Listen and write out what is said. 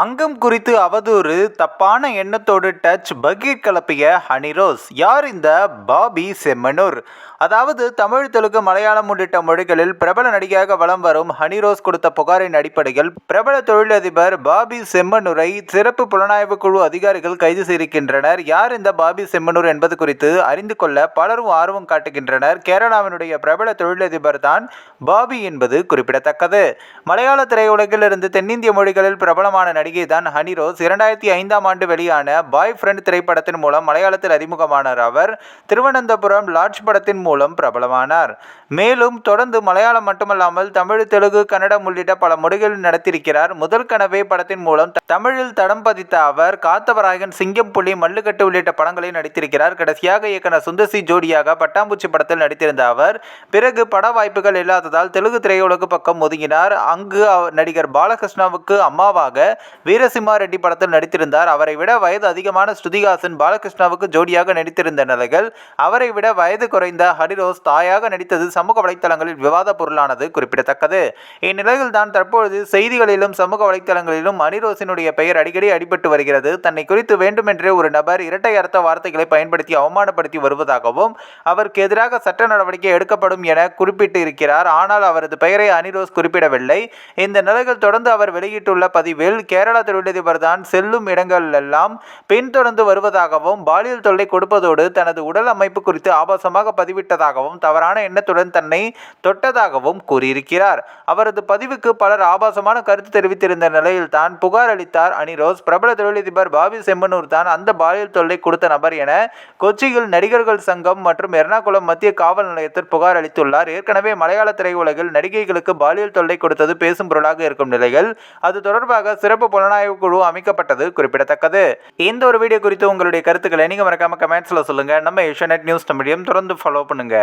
அங்கம் குறித்து அவதூறு தப்பான எண்ணத்தோடு டச் பகீர் கலப்பிய ஹனிரோஸ். யார் இந்த பாபி செம்மனூர்? அதாவது தமிழ் தெலுங்கு மலையாளம் உள்ளிட்ட மொழிகளில் பிரபல நடிகையாக வலம் வரும் ஹனிரோஸ் கொடுத்த புகாரின் அடிப்படையில் பிரபல தொழிலதிபர் பாபி செம்மனூரை சிறப்பு புலனாய்வு குழு அதிகாரிகள் கைது செய்திருக்கின்றனர். யார் இந்த பாபி செம்மனூர் என்பது குறித்து அறிந்து கொள்ள பலரும் ஆர்வம் காட்டுகின்றனர். கேரளாவினுடைய பிரபல தொழிலதிபர் தான் பாபி என்பது குறிப்பிடத்தக்கது. மலையாள திரையுலகில் இருந்து தென்னிந்திய மொழிகளில் பிரபலமான நடிகை தான் ஹனி ரோஸ். இரண்டாயிரத்தி ஐந்தாம் ஆண்டு வெளியான பாய் ஃப்ரெண்ட் திரைப்படத்தின் மூலம் மலையாளத்தில் அறிமுகமானார் அவர். திருவனந்தபுரம் லாட்ஜ் படத்தின் மூலம் பிரபலமானார். மேலும் தொடர்ந்து மலையாளம் மட்டுமல்லாமல் தமிழ் தெலுங்கு கன்னடம் உள்ளிட்ட பல மொழிகளில் நடத்தியிருக்கிறார் முதல் கனவே படத்தின் மூலம் தமிழில் தடம் பதித்த அவர் காத்தவராயன் சிங்கம் புலி மல்லுக்கட்டு உள்ளிட்ட படங்களில் நடித்திருக்கிறார். கடைசியாக இயக்குனர் சுந்தசி ஜோடியாக பட்டாம்பூச்சி படத்தில் நடித்திருந்த அவர் பிறகு பட வாய்ப்புகள் இல்லாததால் தெலுங்கு திரையுலக பக்கம் ஒதுங்கினார். அங்கு அவர் நடிகர் பாலகிருஷ்ணாவுக்கு அம்மாவாக வீரசிம்மா ரெட்டி படத்தில் நடித்திருந்தார். அவரை விட வயது அதிகமான ஸ்ருதிகாசன் பாலகிருஷ்ணாவுக்கு ஜோடியாக நடித்திருந்த நிலையில் அவரை விட வயது குறைந்த ஹரிரோஸ் தாயாக நடித்தது சமூக வலைத்தளங்களில் விவாத பொருளானது குறிப்பிடத்தக்கது. இந்நிலையில் தான் தற்பொழுது செய்திகளிலும் சமூக வலைத்தளங்களிலும் ஹனிரோஸினுடைய பெயர் அடிக்கடி அடிபட்டு வருகிறது. தன்னை குறித்து வேண்டுமென்றே ஒரு நபர் இரட்டை அர்த்த வார்த்தைகளை பயன்படுத்தி அவமானப்படுத்தி வருவதாகவும் அவருக்கு எதிராக சட்ட நடவடிக்கை எடுக்கப்படும் என குறிப்பிட்டு இருக்கிறார். ஆனால் அவரது பெயரை அனிரோஸ் குறிப்பிடவில்லை. இந்த நிலையில் தொடர்ந்து அவர் வெளியிட்டுள்ள பதிவில் கேரள தொழிலதிபர் தான் செல்லும் இடங்களெல்லாம் பின்தொடர்ந்து வருவதாகவும் பாலியல் தொல்லை கொடுப்பதோடு தனது உடல் அமைப்பு குறித்து ஆபாசமாக பதிவிட்டதாகவும் தவறான எண்ணத்துடன் தன்னை தொட்டதாகவும் கூறியிருக்கிறார். அவரது பதிவுக்கு பலர் ஆபாசமான கருத்து தெரிவித்திருந்த நிலையில் தான் புகார் அளித்தார். அனிரோஸ் பிரபல தொழிலதிபர் பாபி செம்மனூர் தான் அந்த பாலியல் தொல்லை கொடுத்த நபர் என கொச்சியில் நடிகர்கள் சங்கம் மற்றும் எர்ணாகுளம் மத்திய காவல் நிலையத்தில் புகார் அளித்துள்ளார். ஏற்கனவே மலையாள திரையுலகில் நடிகைகளுக்கு பாலியல் தொல்லை கொடுத்தது பேசும் பொருளாக இருக்கும் நிலையில் அது தொடர்பாக சிறப்பு புலனாய்வு குழு அமைக்கப்பட்டது குறிப்பிடத்தக்கது. இந்த ஒரு வீடியோ குறித்து உங்களுடைய கருத்துக்களை நீங்க மறக்காம கமெண்ட்ஸில் சொல்லுங்க. நம்ம ஏஷியா நியூஸ் தமிழையும் தொடர்ந்து ஃபாலோ பண்ணுங்க.